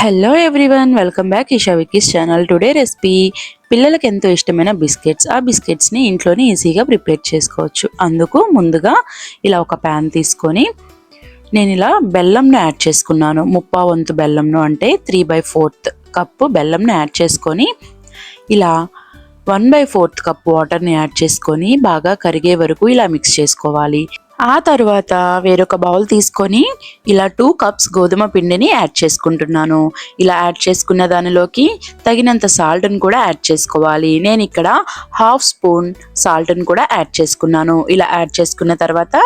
Hello everyone welcome back Eesha వికీస్ channel today recipe పిల్లలకి ఎంతో ఇష్టమైన బిస్కెట్స్. ఆ బిస్కెట్స్ని ఇంట్లోనే ఈజీగా ప్రిపేర్ చేసుకోవచ్చు. అందుకు ముందుగా ఇలా ఒక ప్యాన్ తీసుకొని నేను ఇలా బెల్లంను యాడ్ చేసుకున్నాను. ముప్పా వంతు బెల్లంను అంటే త్రీ బై ఫోర్త్ కప్పు బెల్లంను యాడ్ చేసుకొని ఇలా వన్ బై ఫోర్త్ కప్ వాటర్ని యాడ్ చేసుకొని బాగా కరిగే వరకు ఇలా మిక్స్ చేసుకోవాలి. ఆ తర్వాత వేరొక బౌల్ తీసుకొని ఇలా టూ కప్స్ గోధుమ పిండిని యాడ్ చేసుకుంటున్నాను. ఇలా యాడ్ చేసుకున్న దానిలోకి తగినంత సాల్ట్ని కూడా యాడ్ చేసుకోవాలి. నేను ఇక్కడ హాఫ్ స్పూన్ సాల్ట్ని కూడా యాడ్ చేసుకున్నాను. ఇలా యాడ్ చేసుకున్న తర్వాత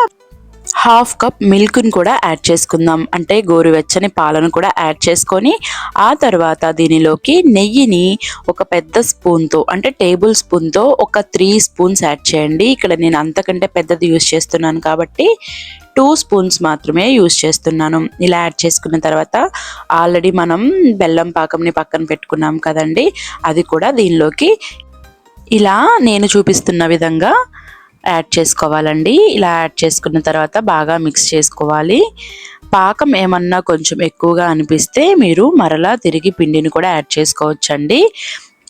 హాఫ్ కప్ మిల్క్ని కూడా యాడ్ చేసుకుందాం. అంటే గోరువెచ్చని పాలను కూడా యాడ్ చేసుకొని ఆ తర్వాత దీనిలోకి నెయ్యిని ఒక పెద్ద స్పూన్తో అంటే టేబుల్ స్పూన్తో ఒక త్రీ స్పూన్స్ యాడ్ చేయండి. ఇక్కడ నేను అంతకంటే పెద్దది యూస్ చేస్తున్నాను కాబట్టి టూ స్పూన్స్ మాత్రమే యూస్ చేస్తున్నాను. ఇలా యాడ్ చేసుకున్న తర్వాత ఆల్రెడీ మనం బెల్లం పాకంని పక్కన పెట్టుకున్నాం కదండి అది కూడా దీనిలోకి ఇలా నేను చూపిస్తున్న విధంగా యాడ్ చేసుకోవాలండి. ఇలా యాడ్ చేసుకున్న తర్వాత బాగా మిక్స్ చేసుకోవాలి. పాకం ఏమన్నా కొంచెం ఎక్కువగా అనిపిస్తే మీరు మరలా తిరిగి పిండిని కూడా యాడ్ చేసుకోవచ్చండి.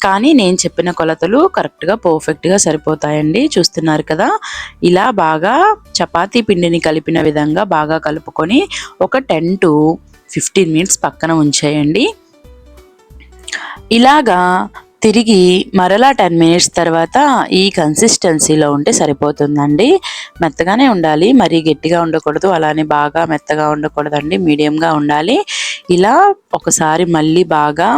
కానీ నేను చెప్పిన కొలతలు కరెక్ట్గా పర్ఫెక్ట్గా సరిపోతాయండి. చూస్తున్నారు కదా? ఇలా బాగా చపాతీ పిండిని కలిపిన విధంగా బాగా కలుపుకొని ఒక టెన్ టు ఫిఫ్టీన్ మినిట్స్ పక్కన ఉంచేయండి. ఇలాగా తిరిగి మరలా టెన్ మినిట్స్ తర్వాత ఈ కన్సిస్టెన్సీలో ఉంటే సరిపోతుందండి. మెత్తగానే ఉండాలి. మరీ గట్టిగా ఉండకూడదు. అలానే బాగా మెత్తగా ఉండకూడదండి. మీడియంగా ఉండాలి. ఇలా ఒకసారి మళ్ళీ బాగా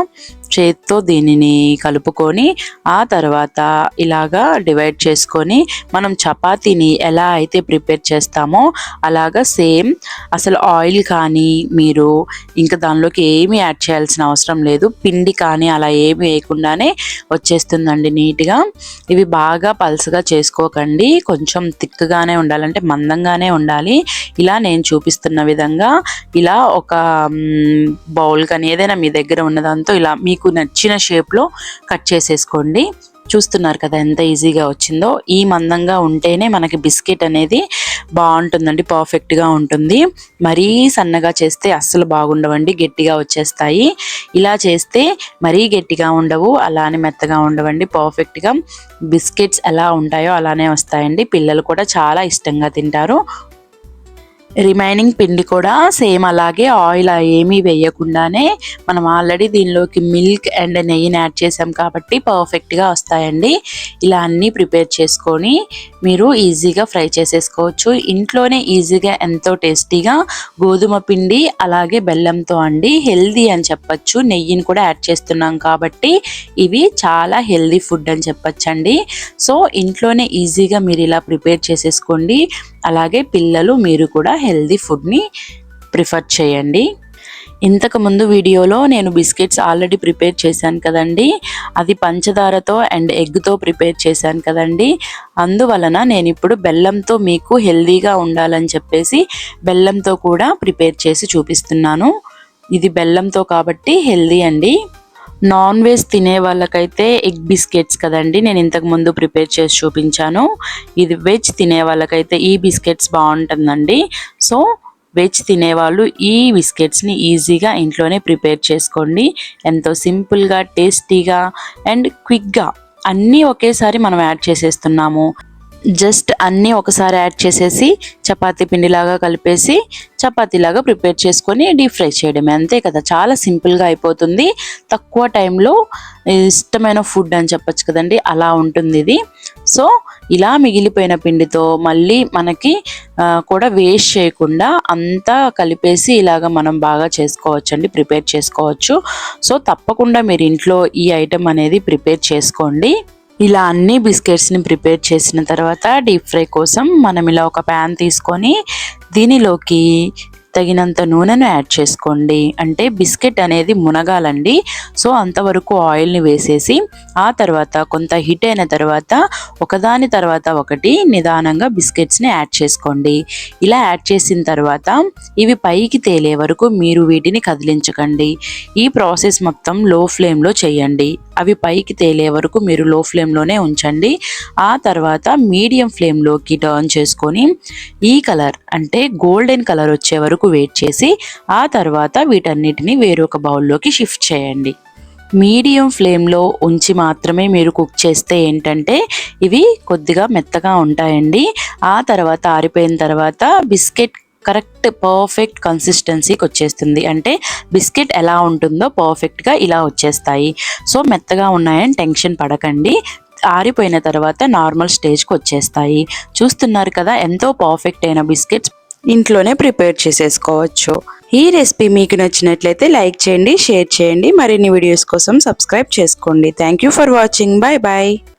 చేత్తో దీనిని కలుపుకొని ఆ తర్వాత ఇలాగా డివైడ్ చేసుకొని మనం చపాతీని ఎలా అయితే ప్రిపేర్ చేస్తామో అలాగా సేమ్ అసలు ఆయిల్ కానీ మీరు ఇంకా దానిలోకి ఏమీ యాడ్ చేయాల్సిన అవసరం లేదు. పిండి కానీ అలా ఏమి వేయకుండానే వచ్చేస్తుందండి నీట్గా. ఇవి బాగా పల్సగా చేసుకోకండి. కొంచెం థిక్గానే ఉండాలంటే మందంగానే ఉండాలి. ఇలా నేను చూపిస్తున్న విధంగా ఇలా ఒక బౌల్ కానీ ఏదైనా మీ దగ్గర ఉన్నదంతా ఇలా మీకు నచ్చిన షేప్లో కట్ చేసేసుకోండి. చూస్తున్నారు కదా ఎంత ఈజీగా వచ్చిందో. ఈ మందంగా ఉంటేనే మనకి బిస్కెట్ అనేది బాగుంటుందండి పర్ఫెక్ట్గా ఉంటుంది. మరీ సన్నగా చేస్తే అస్సలు బాగుండవండి గట్టిగా వచ్చేస్తాయి. ఇలా చేస్తే మరీ గట్టిగా ఉండవు అలానే మెత్తగా ఉండవండి పర్ఫెక్ట్గా. బిస్కెట్స్ ఎలా ఉంటాయో అలానే వస్తాయండి. పిల్లలు కూడా చాలా ఇష్టంగా తింటారు. రిమైనింగ్ పిండి కూడా సేమ్ అలాగే ఆయిల్ ఏమీ వేయకుండానే మనం ఆల్రెడీ దీనిలోకి మిల్క్ అండ్ నెయ్యిని యాడ్ చేసాం కాబట్టి పర్ఫెక్ట్గా వస్తాయండి. ఇలా అన్నీ ప్రిపేర్ చేసుకొని మీరు ఈజీగా ఫ్రై చేసేసుకోవచ్చు. ఇంట్లోనే ఈజీగా ఎంతో టేస్టీగా గోధుమ పిండి అలాగే బెల్లంతో అండి హెల్దీ అని చెప్పచ్చు. నెయ్యిని కూడా యాడ్ చేస్తున్నాం కాబట్టి ఇవి చాలా హెల్దీ ఫుడ్ అని చెప్పచ్చండి. సో ఇంట్లోనే ఈజీగా మీరు ఇలా ప్రిపేర్ చేసేసుకోండి. అలాగే పిల్లలు మీరు కూడా హెల్దీ ఫుడ్ని ప్రిఫర్ చేయండి. ఇంతకుముందు వీడియోలో నేను బిస్కెట్స్ ఆల్రెడీ ప్రిపేర్ చేశాను కదండి. అది పంచదారతో అండ్ ఎగ్తో ప్రిపేర్ చేశాను కదండి. అందువలన నేను ఇప్పుడు బెల్లంతో మీకు హెల్దీగా ఉండాలని చెప్పేసి బెల్లంతో కూడా ప్రిపేర్ చేసి చూపిస్తున్నాను. ఇది బెల్లంతో కాబట్టి హెల్దీ అండి. నాన్ వెజ్ తినే వాళ్ళకైతే ఎగ్ బిస్కెట్స్ కదండి నేను ఇంతకు ముందు ప్రిపేర్ చేసి చూపించాను. ఇది వెజ్ తినే వాళ్ళకైతే ఈ బిస్కెట్స్ బాగుంటుందండి. సో వెజ్ తినేవాళ్ళు ఈ బిస్కెట్స్ని ఈజీగా ఇంట్లోనే ప్రిపేర్ చేసుకోండి. ఎంతో సింపుల్గా టేస్టీగా అండ్ క్విక్గా అన్నీ ఒకేసారి మనం యాడ్ చేసేస్తున్నాము. జస్ట్ అన్నీ ఒకసారి యాడ్ చేసేసి చపాతీ పిండిలాగా కలిపేసి చపాతీలాగా ప్రిపేర్ చేసుకొని డీప్ ఫ్రై చేయడమే. అంతే కదా? చాలా సింపుల్గా అయిపోతుంది. తక్కువ టైంలో ఇష్టమైన ఫుడ్ అని చెప్పచ్చు కదండి. అలా ఉంటుంది ఇది. సో ఇలా మిగిలిపోయిన పిండితో మళ్ళీ మనకి కూడా వేస్ట్ చేయకుండా అంతా కలిపేసి ఇలాగ మనం బాగా చేసుకోవచ్చు అండి ప్రిపేర్ చేసుకోవచ్చు. సో తప్పకుండా మీరు ఇంట్లో ఈ ఐటెం అనేది ప్రిపేర్ చేసుకోండి. ఇలా అన్ని బిస్కెట్స్ని ప్రిపేర్ చేసిన తర్వాత డీప్ ఫ్రై కోసం మనం ఇలా ఒక ప్యాన్ తీసుకొని దీనిలోకి తగినంత నూనెను యాడ్ చేసుకోండి. అంటే బిస్కెట్ అనేది మునగాలండి. సో అంతవరకు ఆయిల్ని వేసేసి ఆ తర్వాత కొంత హిట్ అయిన తర్వాత ఒకదాని తర్వాత ఒకటి నిదానంగా బిస్కెట్స్ని యాడ్ చేసుకోండి. ఇలా యాడ్ చేసిన తర్వాత ఇవి పైకి తేలే వరకు మీరు వీటిని కదిలించకండి. ఈ ప్రాసెస్ మొత్తం లో ఫ్లేమ్లో చేయండి. అవి పైకి తేలే వరకు మీరు లో ఫ్లేమ్లోనే ఉంచండి. ఆ తర్వాత మీడియం ఫ్లేమ్లోకి టర్న్ చేసుకొని ఈ కలర్ అంటే గోల్డెన్ కలర్ వచ్చే వరకు వెయిట్ చేసి ఆ తర్వాత వీటన్నిటిని వేరొక బౌల్లోకి షిఫ్ట్ చేయండి. మీడియం ఫ్లేమ్లో ఉంచి మాత్రమే మీరు కుక్ చేస్తే ఏంటంటే ఇవి కొద్దిగా మెత్తగా ఉంటాయండి. ఆ తర్వాత ఆరిపోయిన తర్వాత బిస్కెట్ కరెక్ట్ పర్ఫెక్ట్ కన్సిస్టెన్సీకి వచ్చేస్తుంది. అంటే బిస్కెట్ ఎలా ఉంటుందో పర్ఫెక్ట్గా ఇలా వచ్చేస్తాయి. సో మెత్తగా ఉన్నాయని టెన్షన్ పడకండి. ఆరిపోయిన తర్వాత నార్మల్ స్టేజ్కి వచ్చేస్తాయి. చూస్తున్నారు కదా ఎంతో పర్ఫెక్ట్ అయిన బిస్కెట్స్ ఇంట్లోనే ప్రిపేర్ చేసేసుకోవచ్చు. ఈ రెసిపీ మీకు నచ్చినట్లయితే లైక్ చేయండి షేర్ చేయండి. మరిన్ని వీడియోస్ కోసం సబ్స్క్రైబ్ చేసుకోండి. Thank you for watching. Bye bye